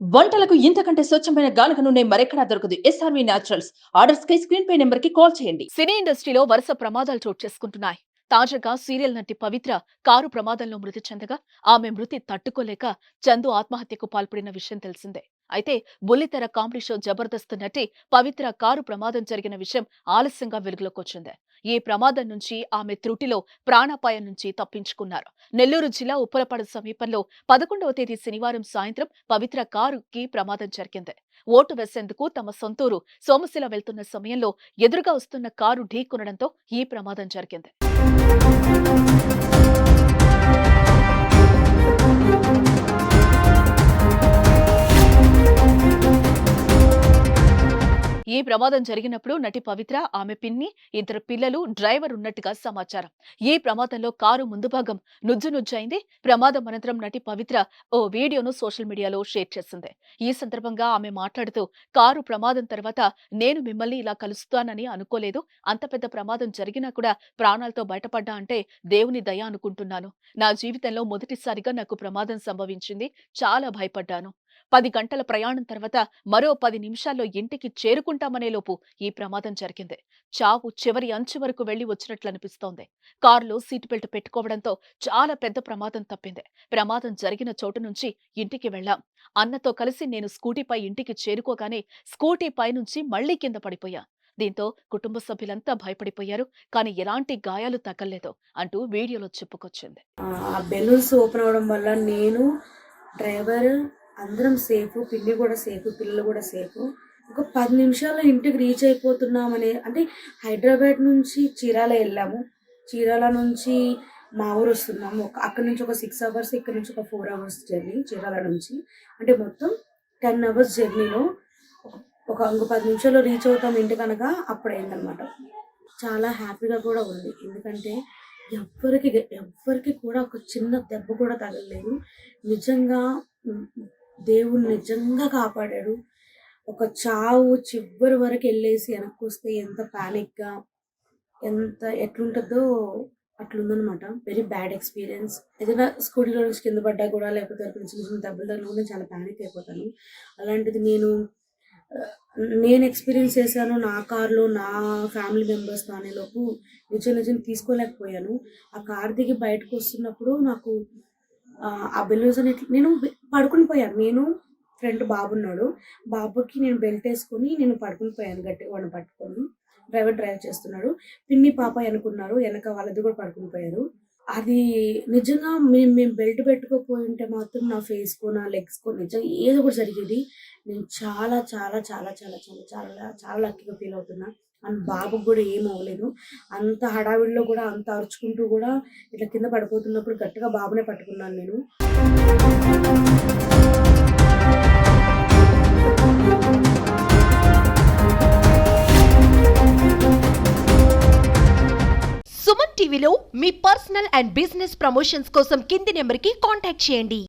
వంటలకు ఇంతకంటే స్వచ్ఛమైన గానుక నూనె మరెక్కడా దొరకదు. ఎస్ఆర్వి న్యాచురల్స్ ఆర్డర్స్ కై స్క్రీన్ పే నెంబర్కి కాల్ చేయండి. సినీ ఇండస్ట్రీలో వరుస ప్రమాదాలు చోటు చేసుకుంటున్నాయి. తాజాగా సీరియల్ నటి పవిత్ర కారు ప్రమాదంలో మృతి చెందగా ఆమె మృతి తట్టుకోలేక చందు ఆత్మహత్యకు పాల్పడిన విషయం తెలిసిందే. అయితే బుల్లితెర కామెడీ షో జబర్దస్త్ నటి పవిత్ర కారు ప్రమాదం జరిగిన విషయం ఆలస్యంగా వెలుగులోకి వచ్చింది ఈ ప్రమాదం నుంచి ఆమె త్రుటిలో ప్రాణాపాయం నుంచి తప్పించుకున్నారు. నెల్లూరు జిల్లా ఉప్పలపాడు సమీపంలో పదకొండవ తేదీ శనివారం సాయంత్రం పవిత్ర కారుకి ప్రమాదం జరిగింది. ఓటు వేసేందుకు తమ సొంతూరు సోమశిల వెళ్తున్న సమయంలో ఎదురుగా వస్తున్న కారు ఢీకొనడంతో ఈ ప్రమాదం జరిగింది. ఈ ప్రమాదం జరిగినప్పుడు నటి పవిత్ర ఆమె పిన్ని ఇద్దరు పిల్లలు డ్రైవర్ ఉన్నట్టుగా సమాచారం. ఈ ప్రమాదంలో కారు ముందు భాగం నుజ్జు నుజ్జైంది. ప్రమాదం అనంతరం నటి పవిత్ర ఓ వీడియోను సోషల్ మీడియాలో షేర్ చేసింది. ఈ సందర్భంగా ఆమె మాట్లాడుతూ కారు ప్రమాదం తర్వాత నేను మిమ్మల్ని ఇలా కలుస్తానని అనుకోలేదు. అంత పెద్ద ప్రమాదం జరిగినా కూడా ప్రాణాలతో బయటపడ్డా అంటే దేవుని దయ అనుకుంటున్నాను. నా జీవితంలో మొదటిసారిగా నాకు ప్రమాదం సంభవించింది. చాలా భయపడ్డాను. పది గంటల ప్రయాణం తర్వాత మరో పది నిమిషాల్లో ఇంటికి చేరుకుంటామనే లోపు ఈ ప్రమాదం జరిగింది. చావు చివరి అంచు వరకు వెళ్ళి వచ్చినట్లు అనిపిస్తోంది కారులో సీట్ బెల్ట్ పెట్టుకోవడంతో చాలా పెద్ద ప్రమాదం తప్పింది. ప్రమాదం జరిగిన చోటు నుంచి ఇంటికి వెళ్ళాం. అన్నతో కలిసి నేను స్కూటీపై ఇంటికి చేరుకోగానే స్కూటీ పై నుంచి మళ్ళీ కింద పడిపోయా. దీంతో కుటుంబ సభ్యులంతా భయపడిపోయారు. కానీ ఎలాంటి గాయాలు తగ్గలేదు అంటూ వీడియోలో చెప్పుకొచ్చింది. ఆ బెలూన్స్ ఓపెన్ అవడం వల్ల నేను డ్రైవర్ అందరం సేఫ్ పిల్లి కూడా సేఫ్ పిల్లలు కూడా సేఫ్. ఒక పది నిమిషాల్లో ఇంటికి రీచ్ అయిపోతున్నామనే అంటే హైదరాబాద్ నుంచి చీరాల వెళ్ళాము. చీరాల నుంచి మా ఊరు వస్తున్నాము ఒక అక్కడ నుంచి ఒక సిక్స్ అవర్స్ ఇక్కడ నుంచి ఒక ఫోర్ అవర్స్ జర్నీ చీరాల నుంచి. అంటే మొత్తం టెన్ అవర్స్ జర్నీలో ఒక ఇంకో పది నిమిషాల్లో రీచ్ అవుతాం ఇంటి కనుక అప్పుడు చాలా హ్యాపీగా కూడా ఉంది. ఎందుకంటే ఎవ్వరికి ఎవ్వరికి కూడా ఒక చిన్న దెబ్బ కూడా తగలలేదు. నిజంగా దేవుడు నిజంగా కాపాడాడు. ఒక చావు చివరి వరకు వెళ్ళేసి వెనక్కి వస్తే ఎంత ప్యానిక్గా ఎంత ఎట్లుంటుందో అట్లుందనమాట వెరీ బ్యాడ్ ఎక్స్పీరియన్స్ ఏదైనా స్కూటీలో నుంచి కింద పడ్డా కూడా లేకపోతే చిన్న చిన్న దెబ్బలు తగిలినా కూడా చాలా ప్యానిక్ అయిపోతాను. అలాంటిది నేను నేను ఎక్స్పీరియన్స్ చేశాను నా కార్లో నా ఫ్యామిలీ మెంబర్స్ లోపు నిజం నిజం తీసుకోలేకపోయాను. ఆ కార్ దిగి బయటకు వస్తున్నప్పుడు నాకు ఆ, బెలూన్స్ అని నేను పడుకుని పోయాను. నేను ఫ్రెండ్ బాబు ఉన్నాడు. బాబుకి నేను బెల్ట్ వేసుకొని నేను పడుకుని పోయాను గట్టిగా వాడిని పట్టుకొని. డ్రైవర్ డ్రైవ్ చేస్తున్నాడు. పిన్ని పాప అనుకున్నారు. వెనక వాళ్ళది కూడా పడుకుని పోయారు. అది నిజంగా మేము మేము బెల్ట్ పెట్టుకోపోయి ఉంటే మాత్రం నా ఫేస్కో నా లెగ్స్కో నిజంగా ఏదో ఒకటి జరిగేది. నేను చాలా చాలా చాలా చాలా చాలా చాలా చాలా లక్కీగా ఫీల్ అవుతున్నా. అండ్ బాబుకి కూడా ఏం అవ్వలేదు. అంత హడావిడిలో కూడా అంత అరుచుకుంటూ కూడా ఇట్లా కింద పడిపోతున్నప్పుడు గట్టిగా బాబునే పట్టుకున్నాను నేను. సుమన్ టీవీలో మీ పర్సనల్ అండ్ బిజినెస్ ప్రమోషన్స్ కోసం కింది నెంబర్కి కాంటాక్ట్ చేయండి.